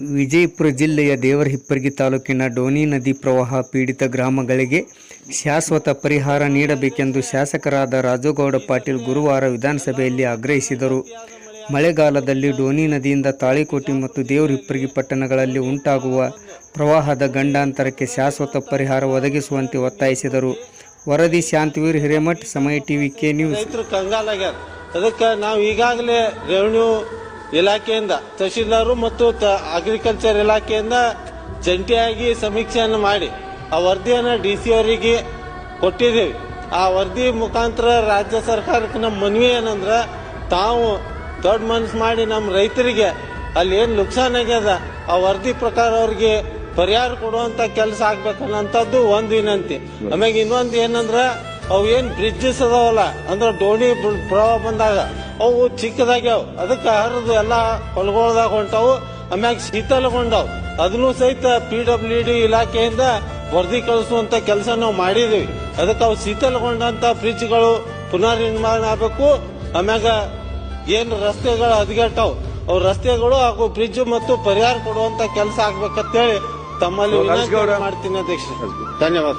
ವಿಜಯಪುರ ಜಿಲ್ಲೆಯ ದೇವರಹಿಪ್ಪರಗಿ ತಾಲೂಕಿನ ಡೋನಿ ನದಿ ಪ್ರವಾಹ ಪೀಡಿತ ಗ್ರಾಮಗಳಿಗೆ ಶಾಶ್ವತ ಪರಿಹಾರ ನೀಡಬೇಕೆಂದು ಶಾಸಕರಾದ ರಾಜುಗೌಡ ಪಾಟೀಲ್ ಗುರುವಾರ ವಿಧಾನಸಭೆಯಲ್ಲಿ ಆಗ್ರಹಿಸಿದರು. ಮಳೆಗಾಲದಲ್ಲಿ ಡೋನಿ ನದಿಯಿಂದ ತಾಳಿಕೋಟಿ ಮತ್ತು ದೇವರಹಿಪ್ಪರಗಿ ಪಟ್ಟಣಗಳಲ್ಲಿ ಉಂಟಾಗುವ ಪ್ರವಾಹದ ಗಂಡಾಂತರಕ್ಕೆ ಶಾಶ್ವತ ಪರಿಹಾರ ಒದಗಿಸುವಂತೆ ಒತ್ತಾಯಿಸಿದರು. ವರದಿ ಶಾಂತವೀರ್ ಹಿರೇಮಠ್, ಸಮಯ ಟಿವಿ ಕೆ ನ್ಯೂಸ್. ಅದಕ್ಕೆ ನಾವು ಈಗಾಗಲೇ ರೆವಿನ್ಯೂ ಇಲಾಖೆಯಿಂದ, ತಹಶೀಲ್ದಾರು ಮತ್ತು ಅಗ್ರಿಕಲ್ಚರ್ ಇಲಾಖೆಯಿಂದ ಜಂಟಿಯಾಗಿ ಸಮೀಕ್ಷೆಯನ್ನು ಮಾಡಿ, ಆ ವರದಿಯನ್ನು ಡಿ ಸಿ ಅವರಿಗೆ ಕೊಟ್ಟಿದ್ದೀವಿ. ಆ ವರದಿ ಮುಖಾಂತರ ರಾಜ್ಯ ಸರ್ಕಾರಕ್ಕೆ ನಮ್ಮ ಮನವಿ ಏನಂದ್ರೆ, ತಾವು ದೊಡ್ಡ ಮನಸ್ಸು ಮಾಡಿ ನಮ್ಮ ರೈತರಿಗೆ ಅಲ್ಲಿ ಏನು ನುಕ್ಸಾನ್ ಆಗ್ಯದ, ಆ ವರದಿ ಪ್ರಕಾರ ಅವ್ರಿಗೆ ಪರಿಹಾರ ಕೊಡುವಂತ ಕೆಲಸ ಆಗ್ಬೇಕನ್ನೋಂಥದ್ದು ಒಂದು ವಿನಂತಿ. ಆಮೇಲೆ ಇನ್ನೊಂದು ಏನಂದ್ರ ಅವು ಏನ್ ಬ್ರಿಡ್ಜಸ್ ಅದಾವಲ್ಲ? ಅಂದ್ರೆ ದೋಣಿ ಪ್ರವಾಹ ಬಂದಾಗ ಅವು ಚಿಕ್ಕದಾಗ್ಯಾವ. ಅದಕ್ಕೆ ಹರಿದು ಎಲ್ಲ ಹೊಲಗೊಳದಾಗ ಹೊಂಟಾವು. ಆಮ್ಯಾಗ ಶೀತಲಗೊಂಡವು. ಅದನ್ನು ಸಹಿತ ಪಿ ಡಬ್ಲ್ಯೂ ಡಿ ಇಲಾಖೆಯಿಂದ ವರದಿ ಕಳಿಸುವಂತ ಕೆಲಸ ನಾವು ಮಾಡಿದೀವಿ. ಅದಕ್ಕೆ ಅವು ಶೀತಲಗೊಂಡಂತ ಬ್ರಿಡ್ಜ್ಗಳು ಪುನರ್ ನಿರ್ಮಾಣ ಆಗಬೇಕು. ಆಮ್ಯಾಗ ಏನು ರಸ್ತೆಗಳು ಹದಗೆಟ್ಟವು. ಅವು ರಸ್ತೆಗಳು ಹಾಗೂ ಬ್ರಿಡ್ಜ್ ಮತ್ತು ಪರಿಹಾರ ಕೊಡುವಂತ ಕೆಲಸ ಆಗ್ಬೇಕಂತೇಳಿ ತಮ್ಮಲ್ಲಿ ಮಾಡ್ತೀನಿ ಅಧ್ಯಕ್ಷ ಧನ್ಯವಾದ.